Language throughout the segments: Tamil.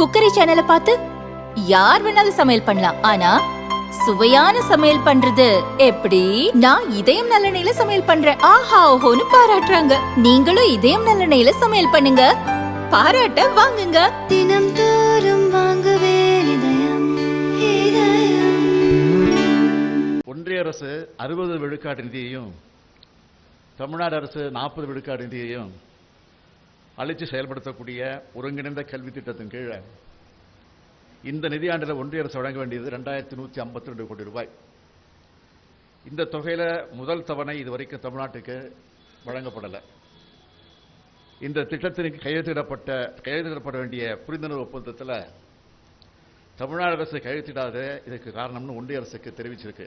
குக்கரி சேனலை பார்த்து யார் வேணாலும் சமையல் பண்ணலாம். ஆனா சுவையான சமையல் பண்றது எப்படி? நான் இதயம் நல்லெண்ணெயில சமையல் பண்றேன். ஆஹா ஓஹோன்னு பாராட்டுறாங்க. நீங்களும் இதயம் நல்லெண்ணெயில சமையல் பண்ணுங்க. பாராட்ட வாங்குங்க. தினம் தோறும் வாங்குவே இதயம் இதயம். ஒன்றிய அரசு அறுபது விழுக்காடு நிதியையும் தமிழ்நாடு அரசு நாற்பது விழுக்காடு நிதியையும் அழைச்சி செயல்படுத்தக்கூடிய ஒருங்கிணைந்த கல்வி திட்டத்தின் கீழே இந்த நிதியாண்டில் ஒன்றிய அரசு வழங்க வேண்டியது ரெண்டாயிரத்தி நூற்றி ஐம்பத்தி ரெண்டு கோடி ரூபாய். இந்த தொகையில் முதல் தவணை இதுவரைக்கும் தமிழ்நாட்டுக்கு வழங்கப்படலை. இந்த திட்டத்திற்கு கையெழுத்திடப்பட்ட கையெழுத்திடப்பட வேண்டிய புரிந்துணர்வு ஒப்பந்தத்தில் தமிழ்நாடு அரசு கையெழுத்திடாத இதுக்கு காரணம்னு ஒன்றிய அரசுக்கு தெரிவிச்சிருக்கு.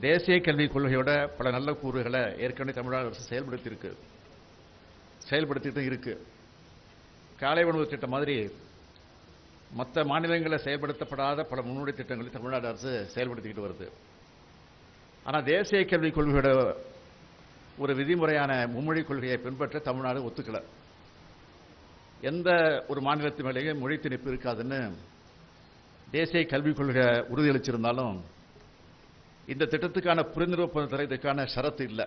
தேசிய கல்விக் கொள்கையோட பல நல்ல கூறுகளை ஏற்கனவே தமிழ்நாடு அரசு செயல்படுத்தியிருக்கு. செயல்படுத்திட்டு இருக்கு. காலை உணவு திட்டம் மாதிரி மற்ற மாநிலங்களில் செயல்படுத்தப்படாத பல முன்னோடி திட்டங்களை தமிழ்நாடு அரசு செயல்படுத்திக்கிட்டு வருது. ஆனால் தேசிய கல்விக் கொள்கையோட ஒரு விதிமுறையான மும்மொழி கொள்கையை பின்பற்ற தமிழ்நாடு ஒத்துக்கல. எந்த ஒரு மாநிலத்து மேலேயும் மொழி திணிப்பு இருக்காதுன்னு தேசிய கல்விக் கொள்கை உறுதியளிச்சிருந்தாலும் இந்த திட்டத்துக்கான புரிந்துணர்வு ஒப்பந்தத்தில் இதுக்கான ஷரத்து இல்லை.